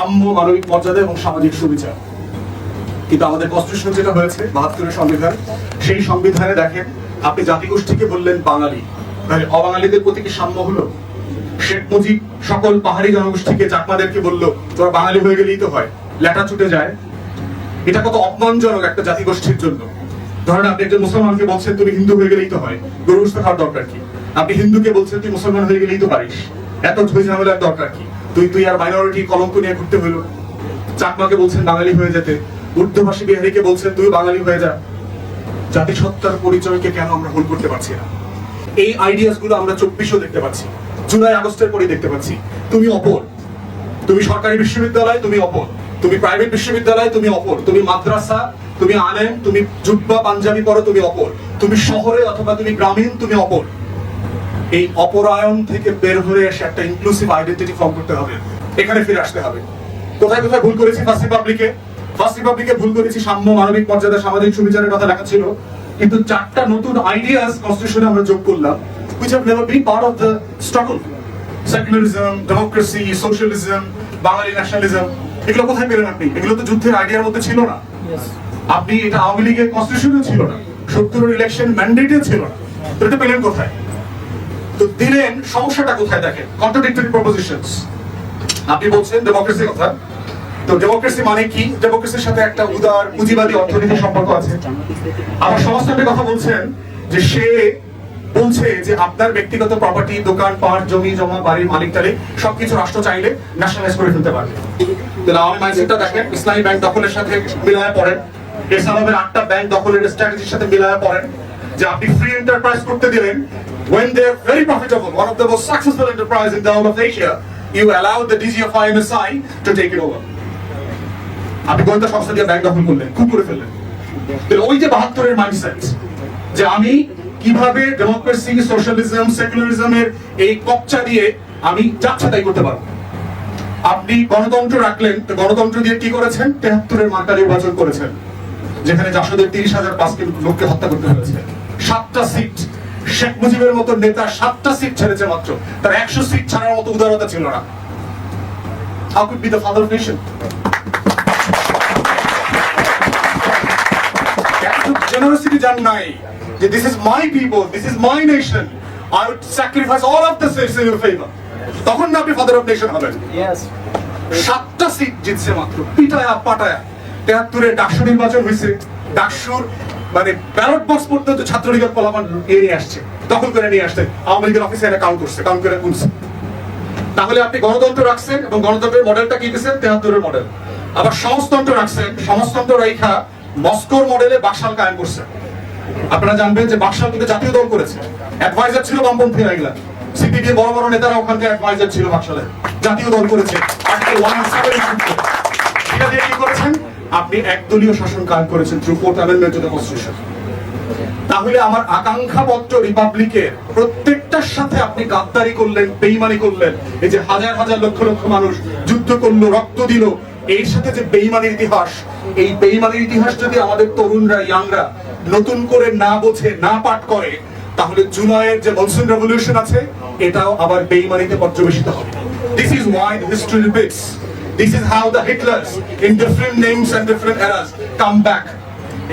সাম্য মানবিক মর্যাদা এবং সামাজিক সুবিচার। কিন্তু আমাদের কনস্টিটিউশন যেটা হয়েছে, বাহাত্তরের সংবিধান, সেই সংবিধানে দেখেন, আপনি জাতিগোষ্ঠীকে বললেন বাঙালি। মানে অবাঙালিদের প্রতি কি সাম্য হলো? শেখ মুজিব সকল পাহাড়ি জনগোষ্ঠীকে, চাকমাদেরকে বলল, তোরা বাঙালি হয়ে গেলেই তো হয়। লেটা ছুটে যায়। এটা কত অপমানজনক একটা জাতিগোষ্ঠীর জন্য। ধরেন আপনি একজন মুসলমানকে বলছেন, তুমি হিন্দু হয়ে গেলেই তো হয়। গরু খাওয়ার দরকার কি? আপনি হিন্দুকে বলছেন, তুই মুসলমান হয়ে গেলেই তো পারিস। এত ঝই ঝামেলার দরকার কি? তুই তুই আর মাইনরিটি কলঙ্ক নিয়ে ঘুরতে হইল চাকমাকে বলছেন বাঙালি হয়ে যেতে। উর্দুভাষী বিহারীকে বলছেন তুই বাঙালি হয়ে যা। জাতিসত্তার পরিচয়কে কেন আমরা ভুল করতে পারছি না? এই আইডিয়াসগুলো আমরা চব্বিশও দেখতে পাচ্ছি। জুলাই আগস্টের পরে দেখতে পাচ্ছি। তুমি অপর। তুমি সরকারি বিশ্ববিদ্যালয়, তুমি অপর। তুমি প্রাইভেট বিশ্ববিদ্যালয়, তুমি অপর। তুমি মাদ্রাসা, তুমি আলেম, তুমি জুব্বা পাঞ্জাবি পড়ো তুমি অপর। তুমি শহরে অথবা তুমি গ্রামীণ, তুমি অপর। এই অপরায়ণ থেকে বের হয়ে এসে একটা ইনক্লুসিভ আইডেন্টিটি ফর্ম করতে হবে। এখানে ফিরে আসতে হবে। কোথায় কোথায় ভুল করেছি ফার্স্ট রিপাবলিকে ফার্স্ট রিপাবলিকে ভুল করেছি সাম্য মানবিক মর্যাদা সামাজিক সুবিচারের কথা লেখা ছিল। কিন্তু চারটা নতুন আইডিয়াস কনস্টিটিউশনে আমরা যোগ করলাম which have never been part of the struggle. Secularism democracy socialism Bangali nationalism এগুলো কোথায় পেলেন আপনি? এগুলো তো যুদ্ধের আইডিয়ার মধ্যে ছিল না। আপনি এটা আওয়ামী লীগের কনস্টিটিউশনে ছিল না। সত্তরের ইলেকশন ম্যান্ডেটে ছিল না। তো এটা পেলেন কোথায়? দিলেন সমস্যাটা কোথায় দেখেন? কন্ট্রাডিক্টরি প্রপোজিশনস আপনি বলছেন ডেমোক্রেসির কথা। তো ডেমোক্রেসি মানে কি? ডেমোক্রেসির সাথে একটা উদার, পুঁজিবাদী অর্থনীতির সম্পর্ক আছে। সমাজতন্ত্রের কথা বলছেন যে সে বলছে যে আপনার ব্যক্তিগত প্রপার্টি দোকান, পাট, জমি, জমা, বাড়ির মালিক, টালিক, সবকিছু রাষ্ট্র চাইলে ন্যাশনালাইজ করে ফেলতে পারবে। তাহলে আওয়ামী মাইন্ডসেটটা দেখেন, ইসলামী ব্যাংক দখলের সাথে মিলায় পড়েন। এসালামের আটটা ব্যাংক দখলের স্ট্র্যাটেজির সাথে মিলায় পড়েন। যে আপনি ফ্রি এন্টারপ্রাইজ করতে দিলেন when they're very profitable, one of the most successful enterprise in the whole of Asia, you allow the DG of IMSI to take it over. আপনি গোয়েন্দা সংস্থা দিয়ে ব্যাংক দখল করলেন? খুব করে ফেললেন। তাহলে ওই যে বাহাত্তরের মাইন্ডসেট যে আমি কীভাবে ডেমোক্রেসি সোশ্যালিজম সেকুলারিজমের এই কপচা দিয়ে আমি যাচ্ছে তাই করতে পারব। আপনি গণতন্ত্র রাখলেন, তো গণতন্ত্র দিয়ে কি করেছেন? তেহাত্তরের মার্কা নির্বাচন করেছেন, যেখানে জাসদের তিরিশ হাজার পাঁচ লোককে হত্যা করতে হয়েছে। সাতটা সিট শেখ মুজিবের মতো নেতা সাতটা সিট ছেড়েছে মাত্র। তার একশো সিট ছাড়ার মতো উদারতা ছিল না। Nation sacrifice all of the in your favour তখন না আপনি ফাদার অফ নেশন হবেন? সাতটা সিট জিতছে মাত্র। পিটায়া পাটায়া। তেহাত্তরে ডাকসু নির্বাচন হয়েছে ডাকসুর মানে ব্যালট বক্স পর্যন্ত ছাত্রলীগের এ নিয়ে আসছে, দখল করে নিয়ে আসছে। আওয়ামী লীগের অফিসে এটা কাউন্ট করছে কাউন্ট করে গুনছে তাহলে আপনি গণতন্ত্র রাখছেন এবং গণতন্ত্রের মডেলটা কি দিচ্ছেন তেহাত্তরের মডেল আবার সমাজতন্ত্র রাখছেন, সমাজতন্ত্র রেখা মস্কোর মডেলে বাকশাল কায়েম করছে। আপনারা জানবেন যে বাকশাল কিন্তু জাতীয় দল করেছে। অ্যাডভাইজার ছিল বামপন্থী এগুলা সিপিডির বড় বড় নেতারা ওখানকার অ্যাডভাইজার ছিল বাকশালে জাতীয় দল করেছে। আর্টিকেল ওয়ান এটা দিয়ে কি করেছেন? আপনি একদলীয় শাসন কায়েম করেছেন থ্রু ফোর্থ অ্যামেন্ডমেন্ট কনস্টিটিউশন তাহলে আমার আকাঙ্ক্ষা পত্র রিপাবলিকের প্রত্যেকটার সাথে আপনি গাদ্দারি করলেন, বেইমানি করলেন। এই যে হাজার হাজার লক্ষ লক্ষ মানুষ যুদ্ধ করল, রক্ত দিল, এর সাথে যে বেইমানির ইতিহাস, এই বেইমানির ইতিহাস যদি আমাদের তরুণরা ইয়াংরা নতুন করে না বোঝে, না পাঠ করে, তাহলে জুলাইয়ের যে মনসুন রেভলিউশন আছে, এটাও আবার বেইমানিতে পর্যবেসিত হবে। This is why history repeats this is how the Hitlers in different names and different eras come back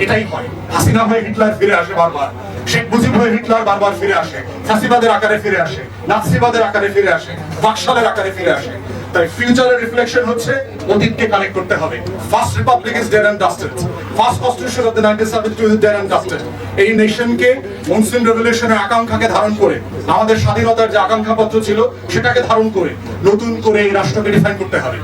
এটাই হয়। হাসিনা হয়ে হিটলার ফিরে আসে বারবার। শেখ মুজিব হয়ে হিটলার বারবার ফিরে আসে। ফাসিবাদের আকারে ফিরে আসে। নাৎসিবাদের আকারে ফিরে আসে। বাকশালের আকারে ফিরে আসে। তাই ফিউচারের রিফ্লেকশন হচ্ছে অতীতকে কানেক্ট করতে হবে। First republic is dead and dusted first constitution of the 1972 is dead and dusted এই নেশনকে মনসুন রেভলিউশনের আকাঙ্ক্ষাকে ধারণ করে, আমাদের স্বাধীনতার যে আকাঙ্ক্ষা পত্র ছিল, সেটাকে ধারণ করে, নতুন করে এই রাষ্ট্রকে ডিফাইন করতে হবে।